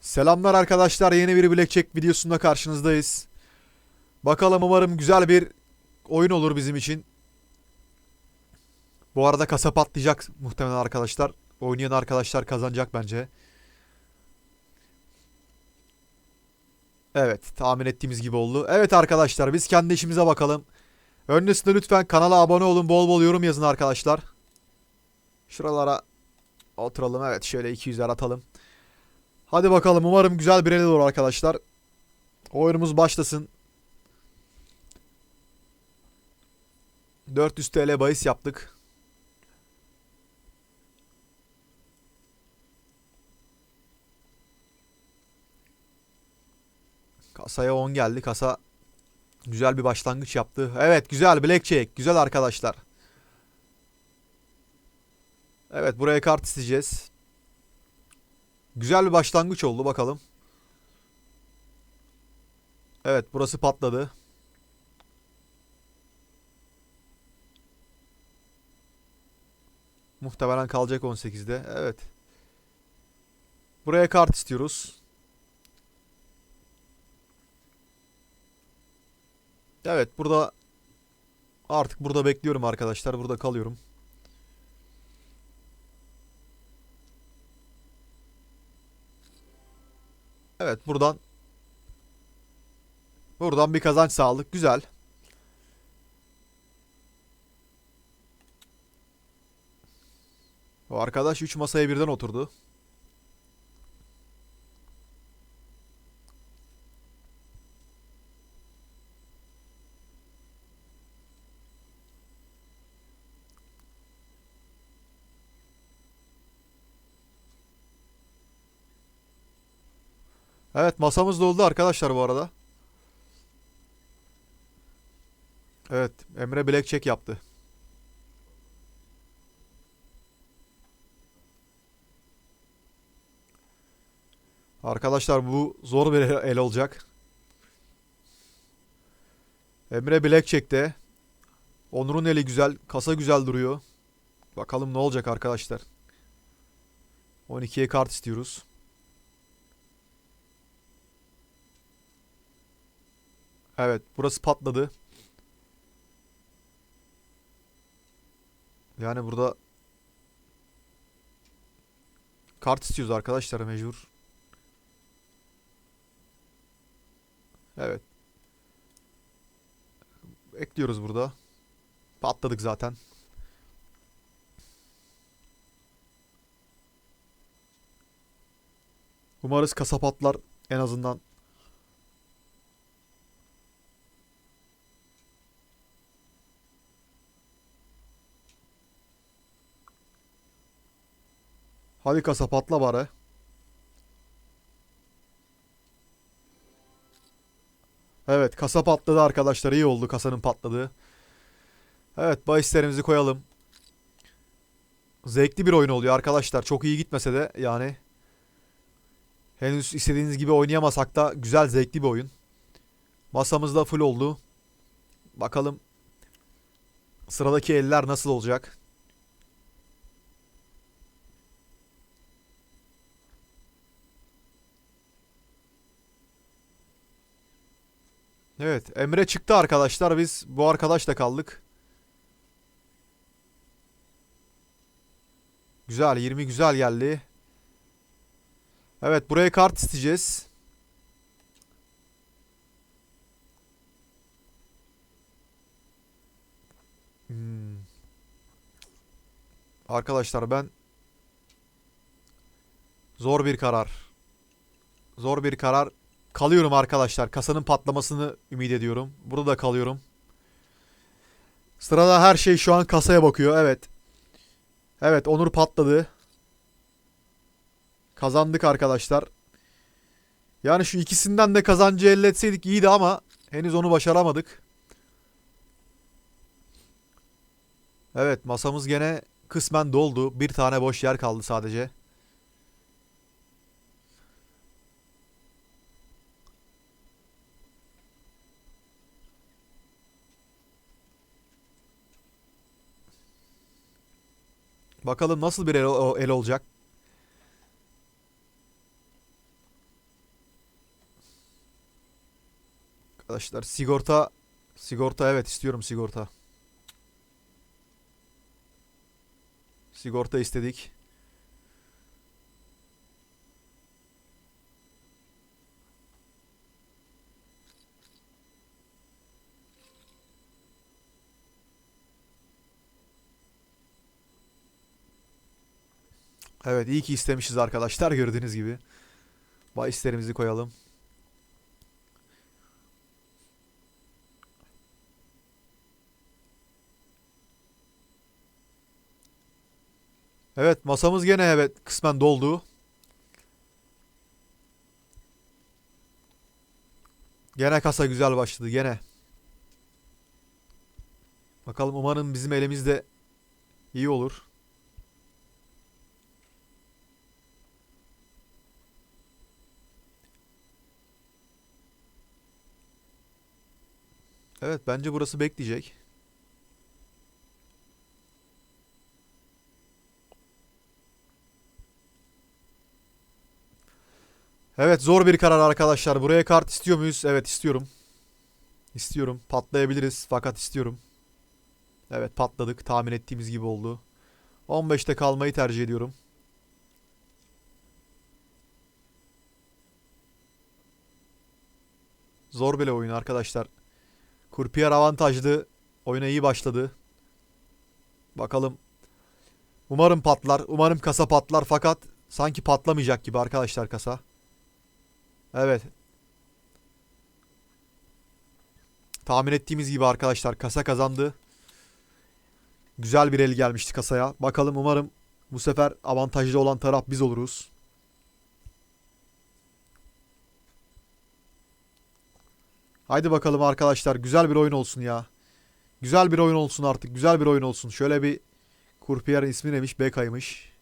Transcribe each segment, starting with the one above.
Selamlar arkadaşlar. Yeni bir Blackjack videosunda karşınızdayız. Bakalım umarım güzel bir oyun olur bizim için. Bu arada kasa patlayacak muhtemelen arkadaşlar. Oynayan arkadaşlar kazanacak bence. Evet, tahmin ettiğimiz gibi oldu. Evet arkadaşlar, biz kendi işimize bakalım. Öncesinde lütfen kanala abone olun, bol bol yorum yazın arkadaşlar. Şuralara oturalım. Evet, şöyle 200'ler atalım. Hadi bakalım umarım güzel bir el olur arkadaşlar. Oyunumuz başlasın. 400 TL bahis yaptık. Kasaya 10 geldi. Kasa güzel bir başlangıç yaptı. Evet güzel blackjack. Güzel arkadaşlar. Evet buraya kart isteyeceğiz. Güzel bir başlangıç oldu bakalım. Evet burası patladı. Muhtemelen kalacak 18'de. Evet. Buraya kart istiyoruz. Evet burada artık burada bekliyorum arkadaşlar. Burada kalıyorum. Evet buradan buradan bir kazanç sağladık. Güzel. O arkadaş 3 masaya birden oturdu. Evet masamız doldu arkadaşlar bu arada. Evet Emre blackjack yaptı. Arkadaşlar bu zor bir el olacak. Emre blackjack'te. Onur'un eli güzel. Kasa güzel duruyor. Bakalım ne olacak arkadaşlar. 12'ye kart istiyoruz. Evet, burası patladı. Yani burada kart istiyoruz arkadaşlar mecbur. Evet. Ekliyoruz burada. Patladık zaten. Umarız kasa patlar en azından. Hadi kasa patla bari. Evet kasa patladı arkadaşlar. iyi oldu kasanın patladığı. Evet bahislerimizi koyalım. Zevkli bir oyun oluyor arkadaşlar. Çok iyi gitmese de yani. Henüz istediğiniz gibi oynayamasak da güzel zevkli bir oyun. Masamız da full oldu. Bakalım sıradaki eller nasıl olacak. Evet Emre çıktı arkadaşlar. Biz bu arkadaşla kaldık. Güzel 20 güzel geldi. Evet buraya kart isteyeceğiz. Hmm. Arkadaşlar ben zor bir karar. Zor bir karar. Kalıyorum arkadaşlar. Kasanın patlamasını ümit ediyorum. Burada da kalıyorum. Sırada her şey şu an kasaya bakıyor. Evet. Evet Onur patladı. Kazandık arkadaşlar. Yani şu ikisinden de kazancı elde etseydik iyiydi ama henüz onu başaramadık. Evet masamız gene kısmen doldu. Bir tane boş yer kaldı sadece. Bakalım nasıl bir el, el olacak. Arkadaşlar sigorta sigorta evet istiyorum sigorta. Sigorta istedik. Evet iyi ki istemişiz arkadaşlar gördüğünüz gibi. Bahislerimizi koyalım. Evet masamız gene evet kısmen doldu. Gene kasa güzel başladı gene. Bakalım umarım bizim elimizde iyi olur. Evet bence burası bekleyecek. Evet zor bir karar arkadaşlar. Buraya kart istiyor muyuz? Evet istiyorum. İstiyorum. Patlayabiliriz fakat istiyorum. Evet patladık. Tahmin ettiğimiz gibi oldu. 15'te kalmayı tercih ediyorum. Zor bile oyun arkadaşlar. Kurpiyer avantajlı. Oyuna iyi başladı. Bakalım. Umarım patlar. Umarım kasa patlar fakat sanki patlamayacak gibi arkadaşlar kasa. Evet. Tahmin ettiğimiz gibi arkadaşlar kasa kazandı. Güzel bir el gelmişti kasaya. Bakalım umarım bu sefer avantajlı olan taraf biz oluruz. Haydi bakalım arkadaşlar güzel bir oyun olsun ya. Güzel bir oyun olsun artık. Güzel bir oyun olsun. Şöyle bir Kurpiyer ismi neymiş? Bekay'mış.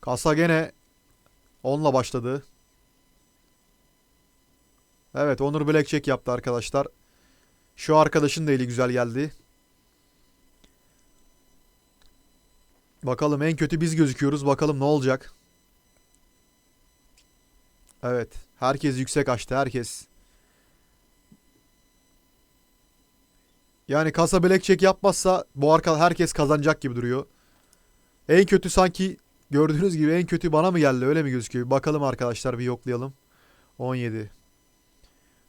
Kasa gene 10'la başladı. Evet Onur Blackjack yaptı arkadaşlar. Şu arkadaşın da eli güzel geldi. Bakalım en kötü biz gözüküyoruz. Bakalım ne olacak. Evet. Herkes yüksek açtı. Herkes. Yani kasa blackjack yapmazsa bu arka herkes kazanacak gibi duruyor. En kötü sanki gördüğünüz gibi en kötü bana mı geldi öyle mi gözüküyor? Bakalım arkadaşlar bir yoklayalım. 17.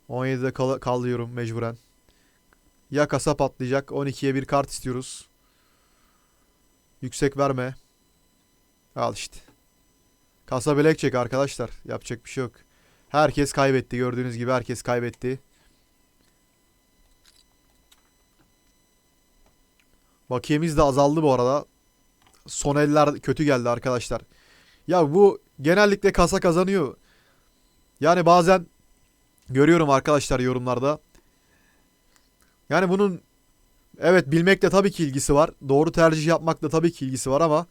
17'de kal kalıyorum mecburen. Ya kasa patlayacak 12'ye bir kart istiyoruz. Yüksek verme. Al işte. Kasa blackjack arkadaşlar. Yapacak bir şey yok. Herkes kaybetti. Gördüğünüz gibi herkes kaybetti. Bakiyemiz de azaldı bu arada. Son eller kötü geldi arkadaşlar. Ya bu genellikle kasa kazanıyor. Yani bazen görüyorum arkadaşlar yorumlarda. Yani bunun evet bilmekle tabii ki ilgisi var. Doğru tercih yapmakla tabii ki ilgisi var ama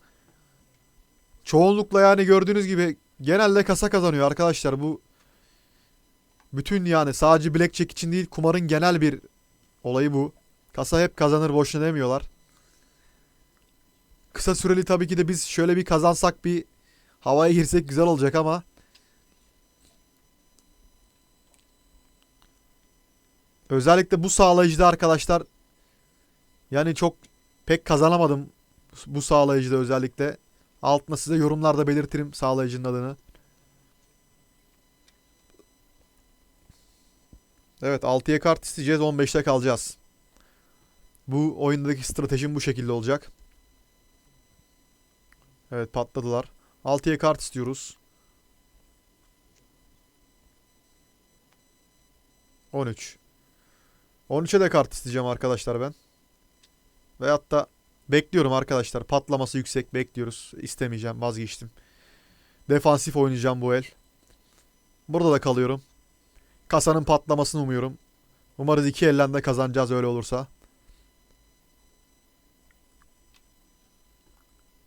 çoğunlukla yani gördüğünüz gibi genelde kasa kazanıyor arkadaşlar. Bu bütün yani sadece blackjack için değil kumarın genel bir olayı bu. Kasa hep kazanır boşuna demiyorlar. Kısa süreli tabii ki de biz şöyle bir kazansak bir havaya girsek güzel olacak ama özellikle bu sağlayıcıda arkadaşlar yani çok pek kazanamadım bu sağlayıcıda özellikle. Altına size yorumlarda belirtirim sağlayıcının adını. Evet 6'ya kart isteyeceğiz 15'te kalacağız. Bu oyundaki stratejim bu şekilde olacak. Evet patladılar. 6'ya kart istiyoruz. 13. 13'e de kart isteyeceğim arkadaşlar ben. Veyahut da bekliyorum arkadaşlar. Patlaması yüksek bekliyoruz. İstemeyeceğim vazgeçtim. Defansif oynayacağım bu el. Burada da kalıyorum. Kasanın patlamasını umuyorum. Umarız iki elden de kazanacağız öyle olursa.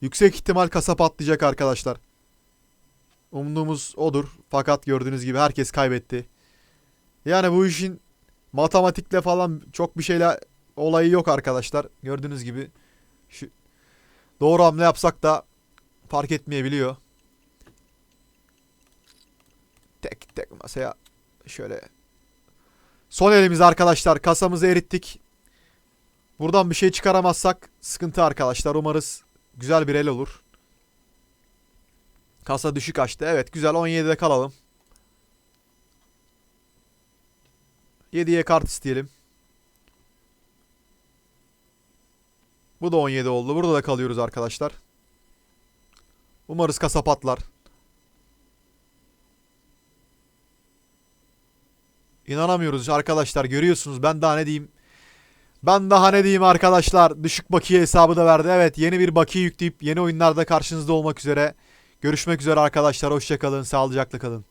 Yüksek ihtimal kasa patlayacak arkadaşlar. Umduğumuz odur. Fakat gördüğünüz gibi herkes kaybetti. Yani bu işin matematikle falan çok bir şeyle olayı yok arkadaşlar. Gördüğünüz gibi şu doğru hamle yapsak da fark etmeyebiliyor. tek tek masaya şöyle. Son elimiz arkadaşlar. Kasamızı erittik. Buradan bir şey çıkaramazsak sıkıntı arkadaşlar. Umarız güzel bir el olur. Kasa düşük açtı. Evet güzel 17'de kalalım. 7'ye kart isteyelim. Bu da 17 oldu. Burada da kalıyoruz arkadaşlar. Umarız kasa patlar. İnanamıyoruz arkadaşlar. Görüyorsunuz ben daha ne diyeyim. Ben daha ne diyeyim arkadaşlar. Düşük bakiye hesabı da verdi. Evet yeni bir bakiye yükleyip yeni oyunlarda karşınızda olmak üzere. Görüşmek üzere arkadaşlar. Hoşçakalın. Sağlıcakla kalın.